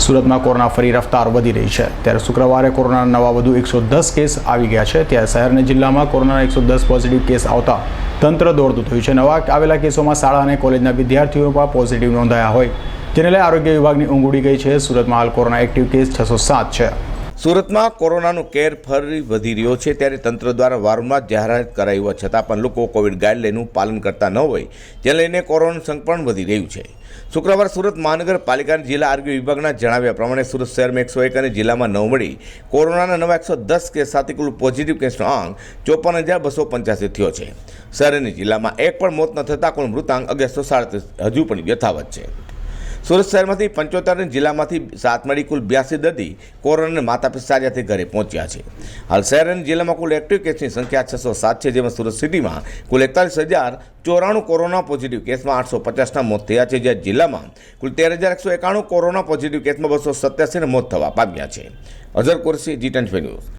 સુરતમાં કોરોના ફરી રફતાર વધી રહી છે. ત્યારે શુક્રવારે કોરોનાના નવા વધુ એકસો દસ કેસ આવી ગયા છે. ત્યારે શહેર અને જિલ્લામાં કોરોનાના એકસો દસ પોઝિટિવ કેસ આવતા તંત્ર દોડતું થયું છે. નવા આવેલા કેસોમાં શાળા અને કોલેજના વિદ્યાર્થીઓ પણ પોઝિટિવ નોંધાયા હોય. જેને લઈ આરોગ્ય વિભાગની ઊંઘ ઉડી ગઈ છે. સુરતમાં હાલ કોરોના એક્ટિવ કેસ છસો સાત છે. સુરતમાં કોરોનાનો કેર ફરી વધી રહ્યો છે ત્યારે તંત્ર દ્વારા વારંવાર જાહેરાત કરાઈ હોવા છતાં પણ લોકો કોવિડ ગાઈડલાઈનનું પાલન કરતા ન હોય જે લઈને કોરોનાનું સંક્રમણ વધી રહ્યું છે. શુક્રવાર સુરત મહાનગરપાલિકાના જિલ્લા આરોગ્ય વિભાગના જણાવ્યા પ્રમાણે સુરત શહેરમાં એકસો એક અને જિલ્લામાં નવ મળી કોરોનાના નવા એકસો દસ કેસ સાથે કુલ પોઝિટિવ કેસનો આંક ચોપન હજાર બસો પંચ્યાસી થયો છે. શહેર અને જિલ્લામાં એક પણ મોત ન થતાં કુલ મૃતાંક અગિયારસો સાડત્રીસ હજુ પણ યથાવત છે. સુરત શહેરમાંથી પંચોતેર જિલ્લામાંથી સાત મળી કુલ બ્યાસી દર્દી કોરોનાને માતા પિતા સાજાથી ઘરે પહોંચ્યા છે. હાલ શહેર અને જિલ્લામાં કુલ એક્ટિવ કેસની સંખ્યા છસો સાત છે, જેમાં સુરત સિટીમાં કુલ એકતાલીસ હજાર ચોરાણું કોરોના પોઝિટિવ કેસમાં આઠસો પચાસના મોત થયા છે જ્યારે જિલ્લામાં કુલ તેર હજાર એકસો એકાણું કોરોના પોઝિટિવ કેસમાં બસો સત્યાસીના મોત થવા પામ્યા છે. Azhar Korasi ji ten news.